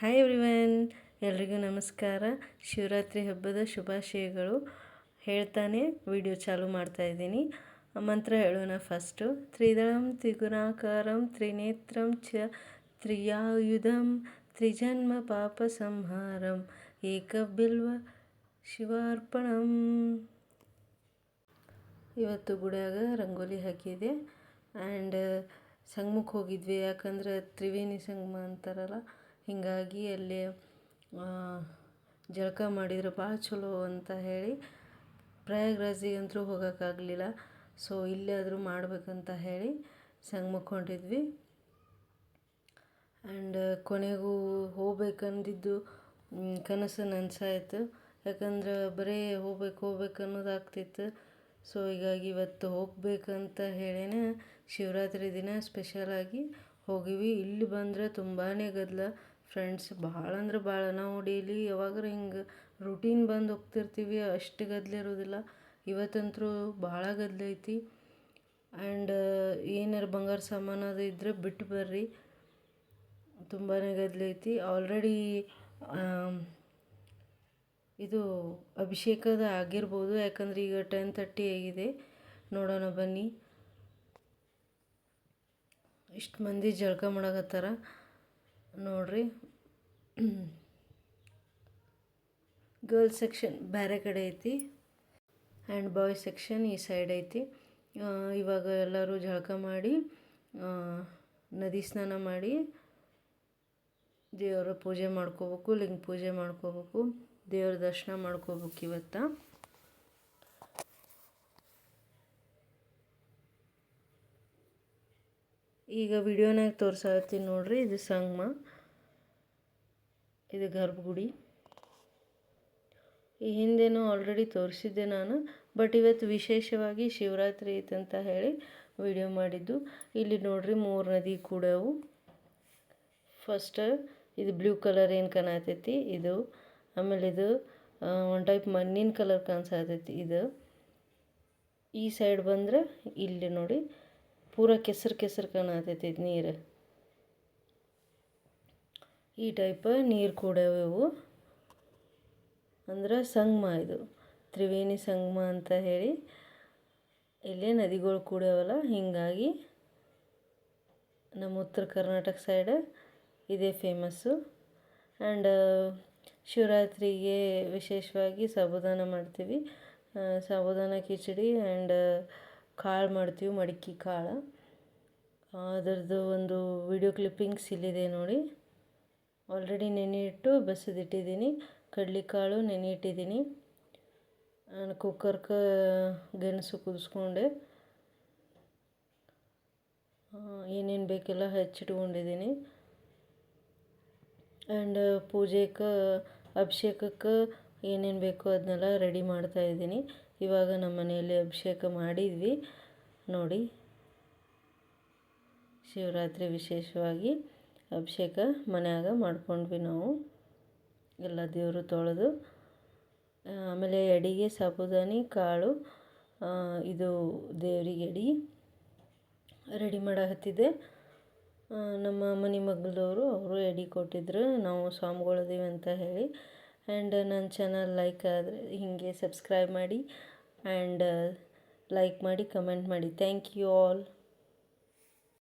Hi everyone ಎಲ್ರಿಗೂ ನಮಸ್ಕಾರ. ಶಿವರಾತ್ರಿ ಹಬ್ಬದ ಶುಭಾಶಯಗಳು. ಹೇಳ್ತಾನೆ ವಿಡಿಯೋ ಚಾಲು ಮಾಡ್ತಾ ಇದ್ದೀನಿ. ಮಂತ್ರ ಹೇಳೋಣ ಫಸ್ಟು ತ್ರಿದಳಂ ತ್ರಿಗುಣಾಕಾರಂ ತ್ರಿನೇತ್ರಂ ಚ ತ್ರಿಯಾಯುಧಂ ತ್ರಿಜನ್ಮ ಪಾಪ ಸಂಹಾರಂ ಏಕಬಿಲ್ವ ಶಿವಾರ್ಪಣಂ. ಇವತ್ತು ಗುಡಿಯಾಗ ರಂಗೋಲಿ ಹಾಕಿದೆ. ಆ್ಯಂಡ್ ಸಂಗಮಕ್ಕೆ ಹೋಗಿದ್ವಿ. ಯಾಕಂದ್ರೆ ತ್ರಿವೇಣಿ ಸಂಗಮ ಅಂತಾರಲ್ಲ ಹೀಗಾಗಿ ಅಲ್ಲಿ ಜಳಕ ಮಾಡಿದ್ರೆ. ಭಾಳ ಚಲೋ ಅಂತ ಹೇಳಿ ಪ್ರಯಾಗ್ರಾಜಿಗಂತೂ ಹೋಗೋಕ್ಕಾಗಲಿಲ್ಲ. ಸೊ, ಇಲ್ಲಾದರೂ ಮಾಡಬೇಕಂತ ಹೇಳಿ ಸಂಗಮಕ್ಕೆ ಮುಕ್ಕೊಂಡಿದ್ವಿ ಆ್ಯಂಡ್ ಕೊನೆಗೂ ಹೋಗ್ಬೇಕಂದಿದ್ದು ಕನಸು ನನಸಾಯ್ತು. ಯಾಕಂದ್ರೆ ಬರೀ ಹೋಗ್ಬೇಕು ಹೋಗ್ಬೇಕು ಅನ್ನೋದಾಗ್ತಿತ್ತು ಸೊ, ಹೀಗಾಗಿ ಇವತ್ತು ಹೋಗ್ಬೇಕಂತ ಹೇಳೇ ಶಿವರಾತ್ರಿ ದಿನ ಸ್ಪೆಷಲಾಗಿ ಹೋಗಿವಿ. ಇಲ್ಲಿ ಬಂದರೆ ತುಂಬಾ ಗದ್ದಲ ಫ್ರೆಂಡ್ಸ್ ಭಾಳ ಅಂದ್ರೆ ಭಾಳ. ನಾವು ಡೈಲಿ ಯಾವಾಗಾರ ಹಿಂಗೆ ರೂಟೀನ್ ಬಂದು ಹೋಗ್ತಿರ್ತೀವಿ. ಅಷ್ಟು ಗದ್ದಲ ಇರೋದಿಲ್ಲ. ಇವತ್ತಂತೂ ಭಾಳ ಗದ್ದಲ ಐತಿ. ಆ್ಯಂಡ್ ಏನಾರು ಬಂಗಾರ ಸಾಮಾನು ಅದು ಇದ್ದರೆ ಬಿಟ್ಟು ಬರ್ರಿ. ತುಂಬಾ ಗದ್ದಲ ಐತಿ. ಆಲ್ರೆಡಿ ಇದು ಅಭಿಷೇಕದ ಆಗಿರ್ಬೋದು. ಯಾಕಂದ್ರೆ ಈಗ ಟೆನ್ ತರ್ಟಿ ಆಗಿದೆ. ನೋಡೋಣ ಬನ್ನಿ. ಇಷ್ಟು ಮಂದಿ ಜಳಕ ಮಾಡಕತ್ತಾರ. ನೋಡ್ರಿ. ಗರ್ಲ್ಸ್ ಸೆಕ್ಷನ್ ಬೇರೆ ಕಡೆ ಐತಿ. ಆ್ಯಂಡ್ ಬಾಯ್ ಸೆಕ್ಷನ್ ಈ ಸೈಡ್ ಐತಿ. ಇವಾಗ ಎಲ್ಲರೂ ಜಳಕ ಮಾಡಿ ನದಿ ಸ್ನಾನ ಮಾಡಿ ದೇವರ ಪೂಜೆ ಮಾಡ್ಕೋಬೇಕು, ಲಿಂಗ ಪೂಜೆ ಮಾಡ್ಕೋಬೇಕು, ದೇವ್ರ ದರ್ಶನ ಮಾಡ್ಕೋಬೇಕು ಇವತ್ತು. ಈಗ ವಿಡಿಯೋನಾಗ ತೋರಿಸತ್ತೀನಿ ನೋಡ್ರಿ, ಇದು ಸಂಗಮ. ಇದು ಗರ್ಭಗುಡಿ. ಈ ಹಿಂದೆನೂ ಆಲ್ರೆಡಿ ತೋರಿಸಿದ್ದೆ ನಾನು ಬಟ್ ಇವತ್ತು ವಿಶೇಷವಾಗಿ ಶಿವರಾತ್ರಿ ಐತಂತ ಹೇಳಿ ವಿಡಿಯೋ ಮಾಡಿದ್ದು. ಇಲ್ಲಿ ನೋಡ್ರಿ ಮೂರು ನದಿ ಕೂಡವು ಫಸ್ಟ್ ಇದು ಬ್ಲೂ ಕಲರ್ ಏನು ಕಾಣತೈತಿ? ಇದು ಆಮೇಲೆ ಇದು ಒಂದು ಟೈಪ್ ಮಣ್ಣಿನ ಕಲರ್ ಕಾಣಿಸತೈತಿ ಇದು. ಈ ಸೈಡ್ ಬಂದ್ರೆ ಇಲ್ಲಿ ನೋಡಿ. ಪೂರ ಕೆಸರು ಕೆಸರು ಕಾಣತೈತಿ ನೀರು. ಈ ಟೈಪ ನೀರು ಕೂಡವು ಅಂದ್ರೆ ಸಂಗಮ ಇದು. ತ್ರಿವೇಣಿ ಸಂಗಮ ಅಂತ ಹೇಳಿ ಇಲ್ಲೇ ನದಿಗಳು ಕೂಡವಲ್ಲ ಹೀಗಾಗಿ ನಮ್ಮ ಉತ್ತರ ಕರ್ನಾಟಕ ಸೈಡ್ ಇದೇ ಫೇಮಸ್ಸು ಆ್ಯಂಡ್ ಶಿವರಾತ್ರಿಗೆ ವಿಶೇಷವಾಗಿ ಸಾಬುದಾನ ಮಾಡ್ತೀವಿ. ಸಾಬುದಾನ ಕಿಚಡಿ ಆ್ಯಂಡ್ ಕಾಳು ಮಾಡ್ತೀವಿ, ಮಡಿಕೆ ಕಾಳು. ಅದರದ್ದು ಒಂದು ವಿಡಿಯೋ ಕ್ಲಿಪ್ಪಿಂಗ್ಸ್ ಇಲ್ಲಿದೆ ನೋಡಿ. ಆಲ್ರೆಡಿ ನೆನೆ ಇಟ್ಟು ಬಸಿದಿಟ್ಟಿದ್ದೀನಿ ಕಡಲೆಕಾಳು ನೆನೆ ಇಟ್ಟಿದ್ದೀನಿ. ನಾನು ಕುಕ್ಕರ್ಗೆ ಗೆಣಸು ಕುದಿಸ್ಕೊಂಡೆ. ಏನೇನು ಬೇಕೆಲ್ಲ ಹಚ್ಚಿಟ್ಕೊಂಡಿದ್ದೀನಿ. ಆ್ಯಂಡ್ ಪೂಜೆಗೆ ಅಭಿಷೇಕಕ್ಕೆ ಏನೇನು ಬೇಕೋ ಅದನ್ನೆಲ್ಲ ರೆಡಿ ಮಾಡ್ತಾ ಇದ್ದೀನಿ. ಇವಾಗ ನಮ್ಮ ಮನೆಯಲ್ಲಿ ಅಭಿಷೇಕ ಮಾಡಿದ್ವಿ. ನೋಡಿ. ಶಿವರಾತ್ರಿ ವಿಶೇಷವಾಗಿ ಅಭಿಷೇಕ ಮನೆಯಾಗ ಮಾಡ್ಕೊಂಡ್ವಿ ನಾವು. ಎಲ್ಲ ದೇವರು ತೊಳೆದು. ಆಮೇಲೆ ಎಡಿಗೆ, ಸಾಬುದಾನಿ, ಕಾಳು ಇದು ದೇವರಿಗೆ ಎಡಿ ರೆಡಿ ಮಾಡಕತ್ತಿದ್ದೆ ನಮ್ಮ ಮನೆ ಮಗಳವರು ಅವರು ಎಡಿ ಕೊಟ್ಟಿದ್ರು. ನಾವು ಸ್ವಾಮಿಗಳದೀವಿ ಅಂತ ಹೇಳಿ. ಆ್ಯಂಡ್ ನನ್ನ ಚಾನಲ್ ಲೈಕ್ ಆದರೆ ಹೀಗೆ ಸಬ್ಸ್ಕ್ರೈಬ್ ಮಾಡಿ ಆ್ಯಂಡ್ ಲೈಕ್ ಮಾಡಿ ಕಮೆಂಟ್ ಮಾಡಿ. Thank you all.